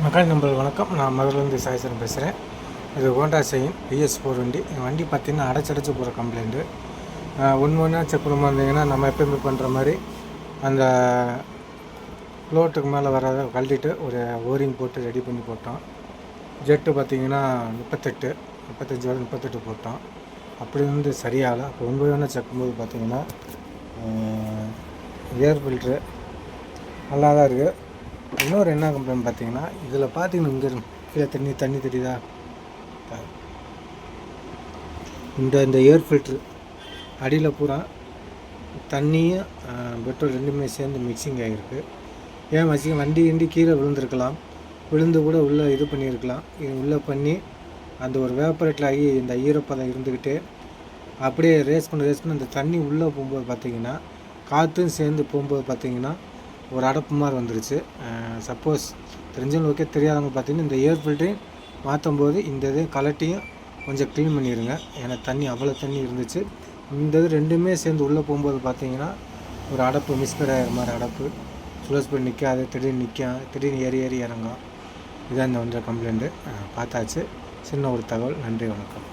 மக்கள் நம்பர் வணக்கம். நான் மதுரிலேருந்து சாயசரன் பேசுகிறேன் இது ஹோண்டா செய்யும் பிஎஸ் ஃபோர் வண்டி. என் வண்டி பார்த்தீங்கன்னா அடைச்சடைச்சு போகிற கம்ப்ளைண்ட்டு ஒன்று ஒன்றா செக் பண்ண இருந்தீங்கன்னா நம்ம எப்பயுமே பண்ணுற மாதிரி அந்த ஃப்ளோட்டுக்கு மேலே வராத கழட்டிட்டு ஒரு ஓரிங் போட்டு ரெடி பண்ணி போட்டோம். ஜெட்டு பார்த்தீங்கன்னா முப்பத்தெட்டு முப்பத்தஞ்சு வரை முப்பத்தெட்டு போட்டோம். அப்படி வந்து சரியாகல. அப்போ ஒன்பது ஒன்றா செக் பண்ணும்போது பார்த்தீங்கன்னா ஏர் ஃபில்ட்ரு நல்லா தான் இருக்குது இன்னொரு என்ன கம்ப்ளைண்ட் பார்த்தீங்கன்னா இதில் பார்த்தீங்கன்னா இங்கே கீழே தண்ணி தண்ணி தெரியுதா? இந்த இந்த ஏர் ஃபில்ட்ரு அடியில் பூரா தண்ணியும் பெட்ரோல் ரெண்டுமே சேர்ந்து மிக்சிங் ஆகிருக்கு ஏன் வச்சு வண்டி கிண்டி கீழே விழுந்திருக்கலாம். விழுந்து கூட உள்ளே இது பண்ணியிருக்கலாம். இது உள்ளே பண்ணி அந்த ஒரு வேப்பரேட்டில் ஆகி இந்த ஈரப்பதம் இருந்துக்கிட்டு அப்படியே ரேஸ் பண்ணி ரேஸ் பண்ணி அந்த தண்ணி உள்ளே போகும்போது பார்த்திங்கன்னா காற்றும் சேர்ந்து போகும்போது பார்த்தீங்கன்னா ஒரு அடப்பு மாதிரி வந்துருச்சு. சப்போஸ் தெரிஞ்சவங்க ஓகே தெரியாதவங்க பார்த்தீங்கன்னா இந்த ஏர் ஃபில்ட்ரையும் மாற்றும் போது இந்த இது கலட்டியும் கொஞ்சம் க்ளீன் பண்ணிடுங்க ஏன்னா தண்ணி அவ்வளோ தண்ணி இருந்துச்சு. இந்த இது ரெண்டுமே சேர்ந்து உள்ளே போகும்போது பார்த்தீங்கன்னா ஒரு அடப்பு மிஸ்பேர் ஆகிற மாதிரி அடப்பு. க்ளோஸ் போய் நிற்காது திடீர்னு நிற்கும் திடீர்னு ஏறி ஏறி இறங்கும். இதான் இந்த ஒன்றை கம்ப்ளைண்ட்டு பார்த்தாச்சு. சின்ன ஒரு தகவல். நன்றி வணக்கம்.